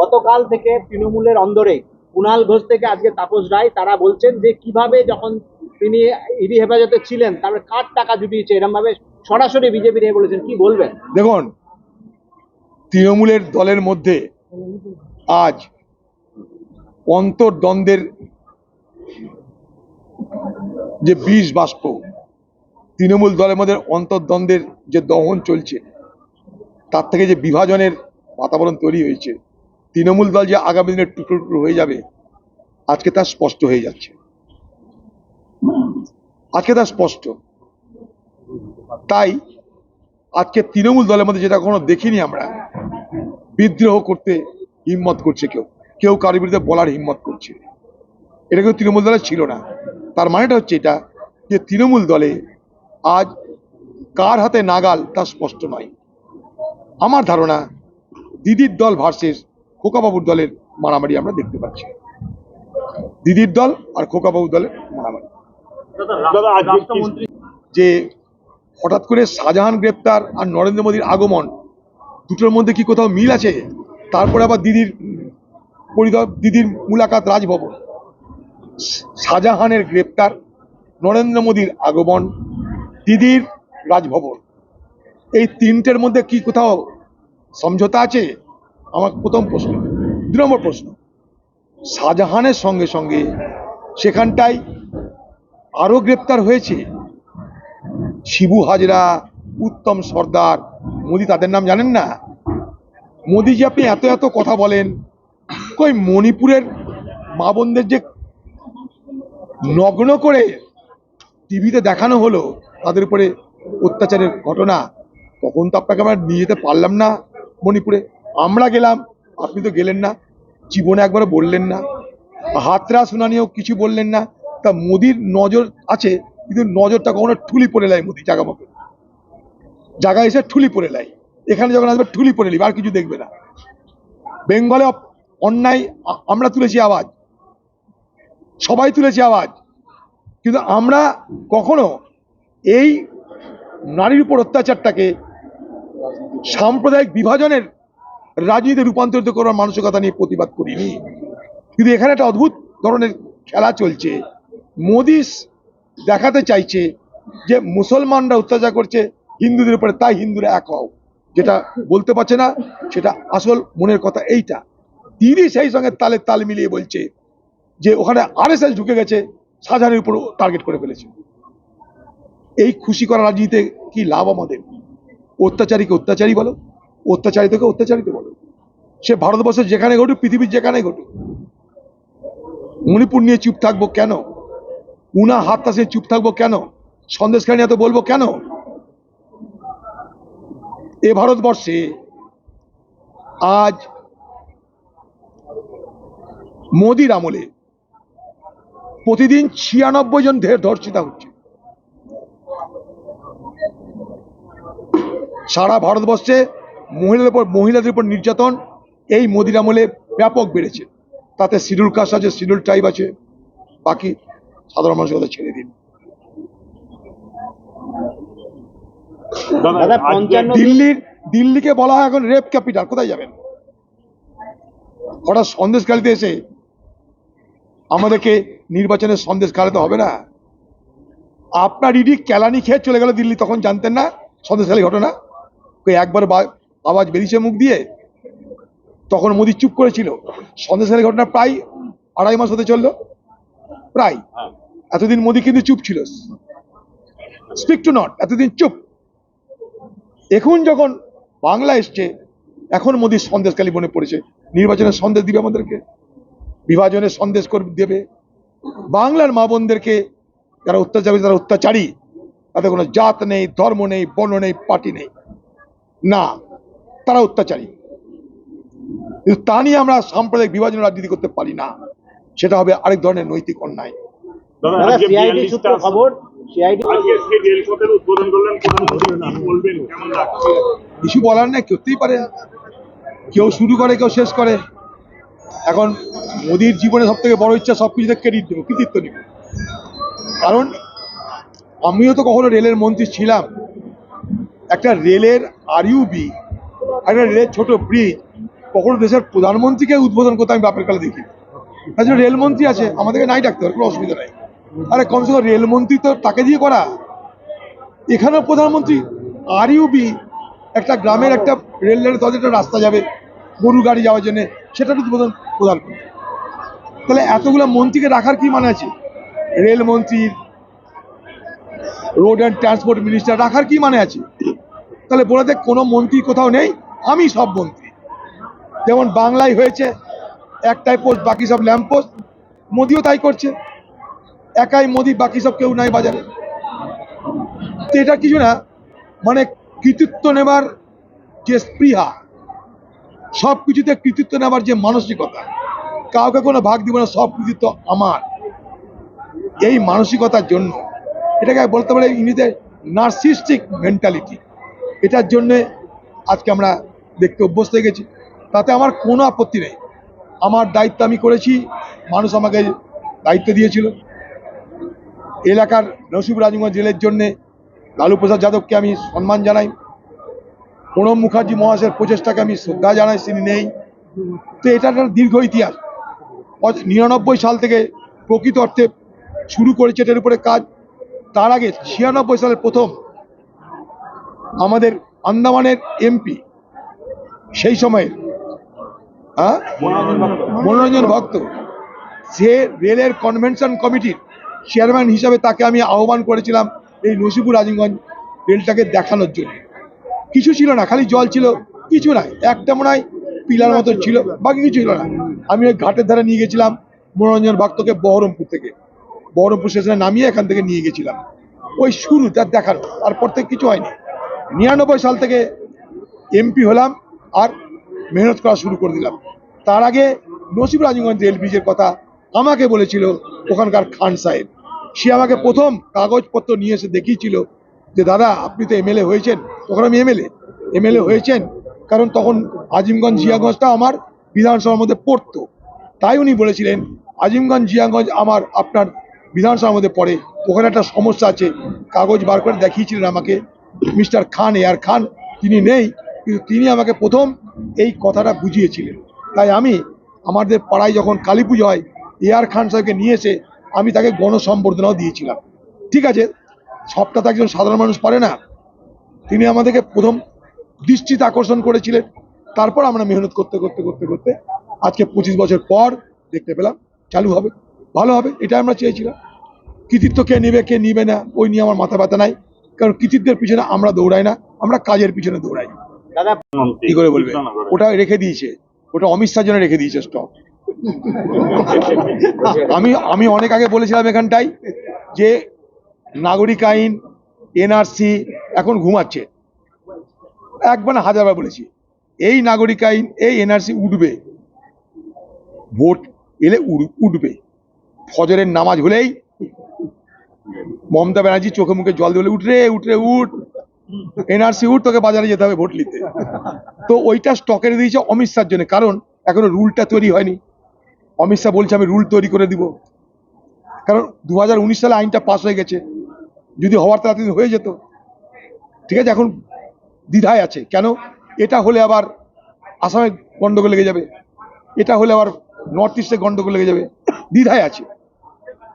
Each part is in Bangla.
গতকাল থেকে তৃণমূলের অন্দরে কুণাল ঘোষ থেকে আজকে তাপস রায়, তারা বলছেন যে কীভাবে যখন তিনি ইডি হেফাজতে ছিলেন তারপরে কার টাকা জুটিয়েছে এরম ভাবে সরাসরি বিজেপি নিয়ে বলেছেন, কি বলবেন? দেখুন, তৃণমূলের দলের মধ্যে আজ অন্তর্দ্বন্দ্বের যে বিষ বাষ্প, তৃণমূল দলের মধ্যে অন্তর্দ্বন্দ্বের যে দহন চলছে, তার থেকে যে বিভাজনের বাতাবরণ তৈরি হয়েছে তৃণমূল দল যে আগামী দিনে টুকরো টুকরো হয়ে যাবে, আজকে তা স্পষ্ট হয়ে যাচ্ছে। আজকে তা স্পষ্ট। তাই আজকে তৃণমূল দলের মধ্যে যেটা কখনো দেখিনি আমরা, বিদ্রোহ করতে হিম্মত করছে কেউ। কেউ কারোর বিরুদ্ধে বলার হিম্মত করছে। এটা কেউ তৃণমূল দলে ছিল না। তার মানেটা হচ্ছে এটা যে তৃণমূল দলে আজ কার হাতে নাগাল তা স্পষ্ট নয়। আমার ধারণা দিদির দল ভার্সেস খোকাবাবুর দলের মারামারি আমরা দেখতে পাচ্ছি। দিদির দল আর খোকাবাবুর দলের মারামারি। যে হঠাৎ করে শাহজাহান গ্রেপ্তার আর নরেন্দ্র মোদীর আগমন দুটোর মধ্যে কি কোথাও মিল আছে? তারপরে আবার দিদির দিদির মুলাকাত রাজভবন। শাহজাহানের গ্রেপ্তার নরেন্দ্র মোদীর আগমন দিদির রাজভবন। এই তিনটের মধ্যে কি কোথাও সমঝোতা আছে? আমার প্রথম প্রশ্ন। দু নম্বর প্রশ্ন। শাহজাহানের সঙ্গে সঙ্গে সেখানটায় আরও গ্রেপ্তার হয়েছে শিবু হাজরা, উত্তম সর্দার। মোদি তাদের নাম জানেন না? মোদি যে আপনি এত এত কথা বলেন। কই মণিপুরের মা বোনদের যে নগ্ন করে টিভিতে দেখানো হলো, তাদের উপরে অত্যাচারের ঘটনা, তখন তো আপনাকে আমরা নিয়ে যেতে পারলাম না মণিপুরে। আমরা গেলাম, আপনি তো গেলেন না, জীবনে একবার বললেন না, হাতরা শুনানিও কিছু বললেন না, তা মোদির নজর আছে, কিন্তু নজরটা কখনো ঠুলি পড়ে লাই মোদি জায়গা মতো। জায়গায় এসে ঠুলি পড়ে লাই এখানে যখন আসবে ঠুলি পড়ে নিবে, আর কিছু দেখবে না। বেঙ্গলে অন্যায়, আমরা তুলেছি আওয়াজ, সবাই তুলেছি আওয়াজ, কিন্তু আমরা কখনো এই নারীর উপর অত্যাচারটাকে সাম্প্রদায়িক বিভাজনের রাজনীতিতে রূপান্তরিত করার মানসিকতা নিয়ে প্রতিবাদ করিনি। কিন্তু এখানে একটা অদ্ভুত ধরনের খেলা চলছে। মোদি দেখাতে চাইছে যে মুসলমানরা অত্যাচার করছে হিন্দুদের উপরে, তাই হিন্দুরা এক হও। যেটা বলতে পারছে না, সেটা আসল মনের কথা এইটা। তিনি সেই সঙ্গে তালে তাল মিলিয়ে বলছে যে ওখানে আর আরএসএস ঢুকে গেছে, শাহজাহানের উপর টার্গেট করে ফেলেছে। এই খুশি করা রাজনীতিতে কি লাভ আমাদের? অত্যাচারীকে অত্যাচারী বলো অত্যাচারিতকে অত্যাচারিত বলো। সে ভারতবর্ষে যেখানে ঘটুক, পৃথিবীর যেখানে ঘটুক। মণিপুর নিয়ে চুপ থাকব কেন? উনা হাত তাসে চুপ থাকব কেন? সন্দেশখানি এত বলব কেন? এ ভারতবর্ষে আজ মোদির আমলে প্রতিদিন ছিয়ানব্বই জন ধর্ষিতা হচ্ছে। সারা ভারতবর্ষে মহিলাদের উপর মহিলাদের উপর নির্যাতন এই মোদির আমলে ব্যাপক বেড়েছে। তাতে শিডিউল কাস্ট আছে শিডিউল ট্রাইব আছে বাকি সাধারণ মানুষের কথা ছেড়ে দিন। দিল্লির দিল্লিকে বলা হয় এখন রেপ ক্যাপিটাল কোথায় যাবেন? হঠাৎ সন্দেশ খালিতে এসে আমাদেরকে নির্বাচনের সন্দেশ খালাতে হবে না? আপনার ইডি কেলানি খেয়ে চলে গেল দিল্লি তখন জানতেন না সন্দেশ খালি ঘটনা? একবার বা- আওয়াজ বেরিয়েছে মুখ দিয়ে। তখন মোদি চুপ করেছিল। সন্দেশ খালি ঘটনা প্রায় আড়াই মাস হতে চলল। প্রায়। এতদিন মোদি কিন্তু চুপ ছিল। স্পিক টু নট এতদিন চুপ। এখন যখন বাংলা এসছে এখন মোদীর সন্দেশকালী মনে পড়েছে। নির্বাচনের সন্দেশ দিবে আমাদেরকে। বিভাজনের সন্দেশ করে দেবে। বাংলার মা বোনদেরকে যারা অত্যাচারী তারা অত্যাচারী। তাদের কোনো জাত নেই ধর্ম নেই বর্ণ নেই পার্টি নেই। না। তারা অত্যাচারী। কিন্তু তা নিয়ে আমরা সাম্প্রদায়িক বিভাজন রাজনীতি করতে পারি না। সেটা হবে আরেক ধরনের নৈতিক অন্যায়। দাদা দাদা আজকে সিআইডি 42 সূত্র টা- খবর সিআইডি আজকে সেই রেলপথের উদ্বোধন করলেন প্রধানমন্ত্রী কি বলবেন কেমন লাগছে? কিছু বলার নেই করতেই পারে। কেউ শুরু করে কেউ শেষ করে। এখন মোদির জীবনে সব থেকে বড় ইচ্ছা সব কিছুতে ক্রেডিট দেবো কৃতিত্ব নিব। কারণ আমিও তো কখনো রেলের মন্ত্রী ছিলাম। একটা রেলের আরইউবি একটা রেলের ছোট ব্রিজ। কখনো দেশের প্রধানমন্ত্রীকে উদ্বোধন করতে আমি বাপের কালে দেখি জন্য রেলমন্ত্রী আছে, আমাদেরকে নাই ডাকতে হবে, কোনো অসুবিধা নাই। আরে কমসে কম রেলমন্ত্রী তো তাকে দিয়ে করা। এখানেও প্রধানমন্ত্রী আর ইউবি একটা গ্রামের একটা রেল লাইনের তাদের একটা রাস্তা যাবে গরু গাড়ি যাওয়ার জন্য সেটার উদ্বোধন প্রধান তাহলে এতগুলো মন্ত্রীকে রাখার কি মানে আছে? রেলমন্ত্রীর রোড অ্যান্ড ট্রান্সপোর্ট মিনিস্টার রাখার কি মানে আছে? তাহলে বলে দেখ কোনো মন্ত্রী কোথাও নেই, আমি সব মন্ত্রী। যেমন বাংলায় হয়েছে, একটাই পোস্ট বাকি সব ল্যাম্প পোস্ট মোদিও তাই করছে। একাই মোদি, বাকি সব কেউ নাই বাজারে। তো এটা কিছু না মানে কৃতিত্ব নেবার যে স্পৃহা, সব কিছুতে কৃতিত্ব নেবার যে মানসিকতা, কাউকে কোনো ভাগ দিব না, সব কৃতিত্ব আমার। এই মানসিকতার জন্য, এটাকে বলতে পারে ইংরেজিতে নার্সিস্টিক মেন্টালিটি এটার জন্যে আজকে আমরা দেখতে অভ্যস্ত হয়ে গেছি। তাতে আমার কোনো আপত্তি নেই। আমার দায়িত্ব আমি করেছি, মানুষ আমাকে দায়িত্ব দিয়েছিল। এলাকার নসিব রাজগঞ্জ জেলের জন্যে লালু প্রসাদ যাদবকে আমি সম্মান জানাই। প্রণব মুখার্জি মহাশয়ের প্রচেষ্টাকে আমি শ্রদ্ধা জানাই, তিনি নেই। তো এটা একটা দীর্ঘ ইতিহাস। নিরানব্বই সাল থেকে প্রকৃত অর্থে শুরু করেছে এটার উপরে কাজ। তার আগে ছিয়ানব্বই সালের প্রথম আমাদের আন্দামানের এমপি সেই সময়ে হ্যাঁ মনোরঞ্জন ভক্ত। সে রেলের কনভেনশন কমিটির চেয়ারম্যান হিসাবে তাকে আমি আহ্বান করেছিলাম এই নসিপুর আজিমগঞ্জ রেলটাকে দেখানোর জন্য। কিছু ছিল না, খালি জল ছিল, কিছু নাই। একটা মনে হয় পিলার মতো ছিল, বাকি কিছু ছিল না। আমি ওই ঘাটের ধারে নিয়ে গেছিলাম মনোরঞ্জন ভক্তকে বহরমপুর থেকে। বহরমপুর স্টেশনে নামিয়ে এখান থেকে নিয়ে গেছিলাম। ওই শুরু তার দেখানো, তারপর থেকে কিছু হয়নি। নিরানব্বই সাল থেকে এমপি হলাম আর মেহনত করা শুরু করে দিলাম। তার আগে নসিব রাজগঞ্জ রেল ব্রিজের কথা আমাকে বলেছিল ওখানকার খান সাহেব। সে আমাকে প্রথম কাগজপত্র নিয়ে এসে দেখিয়েছিল যে, দাদা, আপনি তো এমএলএ হয়েছেন। তখন আমি এমএলএ এমএলএ হয়েছেন। কারণ তখন আজিমগঞ্জ জিয়াগঞ্জটা আমার বিধানসভার মধ্যে পড়তো। তাই উনি বলেছিলেন, আজিমগঞ্জ জিয়াগঞ্জ আমার, আপনার বিধানসভার মধ্যে পড়ে। ওখানে একটা সমস্যা আছে। কাগজ বার করে দেখিয়েছিলেন আমাকে। মিস্টার খান, এয়ার খান, তিনি নেই, কিন্তু তিনি আমাকে প্রথম এই কথাটা বুঝিয়েছিলেন। তাই আমি আমাদের পাড়ায় যখন কালী পুজো হয়, এয়ার খান সাহেবকে নিয়ে এসে আমি তাকে গণসম্বর্ধনাও দিয়েছিলাম। ঠিক আছে, সবটা তো একজন সাধারণ মানুষ পারে না। তিনি আমাদেরকে প্রথম দৃষ্টিতে আকর্ষণ করেছিলেন। তারপর আমরা মেহনত করতে করতে করতে করতে আজকে পঁচিশ বছর পর দেখতে পেলাম, চালু হবে, ভালো হবে এটা আমরা চেয়েছিলাম। কৃতিত্ব কে নেবে, কে নিবে না, ওই নিয়ে আমার মাথা ব্যথা নাই। কারণ কৃতিত্বের পিছনে আমরা দৌড়াই না আমরা কাজের পিছনে দৌড়াই। কি করে বলবে? ওটা রেখে দিয়েছে। ওটা অমিত শাহ জন্য রেখে দিয়েছে স্টক আমি আমি অনেক আগে বলেছিলাম এখানটায় যে নাগরিক আইন এনআরসি এখন ঘুমাচ্ছে। একবার হাজারবার বলেছি এই নাগরিক আইন এই এনআরসি উঠবে। ভোট এলে উড়- উঠবে। ফজরের নামাজ হলেই মমতা ব্যানার্জি চোখে মুখে জল দিলে উঠরে উঠরে উঠ এনআরসি উঠ, তোকে বাজারে যেতে হবে ভোট নিতে। তো ওইটা স্টকে দিয়েছে অমিত শাহর জন্য। কারণ এখনও রুলটা তৈরি হয়নি। অমিত শাহ বলছে, আমি রুল তৈরি করে দিব। কারণ দু হাজার উনিশ সালে আইনটা পাস হয়ে গেছে। যদি হওয়ার তাড়াতাড়ি হয়ে যেত, ঠিক আছে, এখন দ্বিধায় আছে। কেন? এটা হলে আবার আসামে গন্ডগোল লেগে যাবে। এটা হলে আবার নর্থ ইস্টে গন্ডগোল লেগে যাবে। দ্বিধায় আছে।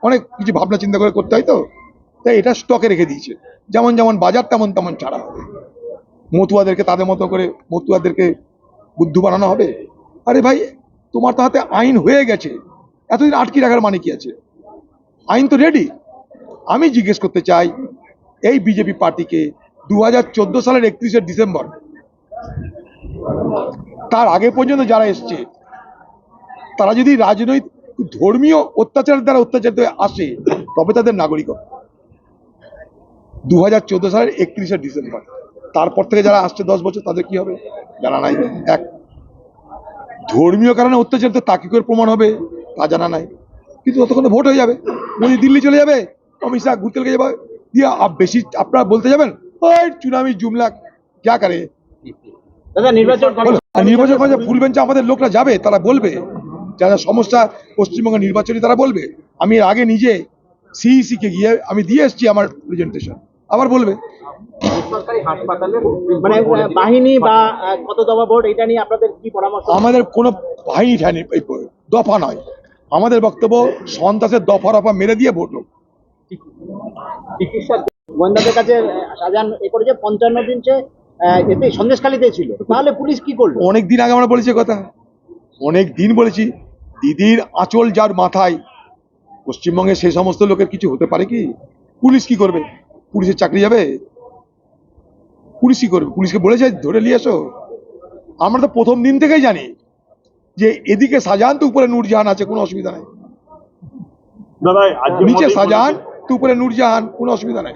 অনেক কিছু ভাবনা চিন্তা করে করতে হয় তো। তাই এটা স্টকে রেখে দিয়েছে। যেমন যেমন বাজার, তেমন তেমন ছাড়া হবে। মতুয়াদেরকে তাদের মতো করে মতুয়াদেরকে বুদ্ধু বানানো হবে? আরে ভাই, তোমার তো হাতে আইন হয়ে গেছে। এতদিন আটকি রাখার মানে কি আছে? আইন তো রেডি আমি জিজ্ঞেস করতে চাই, এই বিজেপি পার্টিকে দু হাজার চোদ্দ সালের একত্রিশে ডিসেম্বর, তার আগে পর্যন্ত যারা এসছে, তারা যদি রাজনৈতিক, ধর্মীয় অত্যাচারের দ্বারা অত্যাচারিত আসে, তবে তাদের নাগরিকত্ব। দু হাজার চোদ্দ সালের একত্রিশে ডিসেম্বর। তারপর থেকে যারা আসছে দশ বছর তাদের কি হবে? জানা নাই। এক ধর্মীয় কারণে অত্যাচারিত তা কি করে প্রমাণ হবে তা জানা নাই। কিন্তু ততক্ষণে ভোট হয়ে যাবে। মোদি দিল্লি চলে যাবে অমিত শাহ ঘুরতে লেগে যাবে। দিয়ে বেশি আপনারা বলতে যাবেন ওই চুনামি জুমলা যা করে? নির্বাচন কমিশন ফুল বেঞ্চে আমাদের লোকরা যাবে তারা বলবে। যারা সমস্যা পশ্চিমবঙ্গের নির্বাচনী তারা বলবে। আমি আগে নিজে সিইসি কে গিয়ে আমি দিয়ে এসেছি আমার প্রেজেন্টেশন আবার বলবে। মানে বাহিনী বা কত দফা ভোট এটা নিয়ে আপনাদের কি পরামর্শ? আমাদের কোনো বাহিনী ঠানি দফা নয়। আমাদের বক্তব্য সন্ত্রাসের দফা রফা মেরে দিয়ে ভোট হোক। গোয়েন্দাদের কাছে আহ, এ করেছে পঞ্চান্ন দিন সে আহ, এতে সন্দেশখালিতে ছিল। তাহলে পুলিশ কি করল? অনেক দিন আগে আমরা বলেছি কথা। অনেক দিন বলেছি দিদির আঁচল যার মাথায় পশ্চিমবঙ্গে সেই সমস্ত লোকের কিছু হতে পারে কি? পুলিশ কি করবে? পুলিশের চাকরি যাবে? পুলিশই করবে। পুলিশকে বলেছে ধরে নিয়ে এসো। আমরা তো প্রথম দিন থেকেই জানি যে এদিকে সাজান তো উপরে নূরজাহান আছে কোনো অসুবিধা নেই। নিচে সাজান তো উপরে নূরজাহান কোনো অসুবিধা নাই।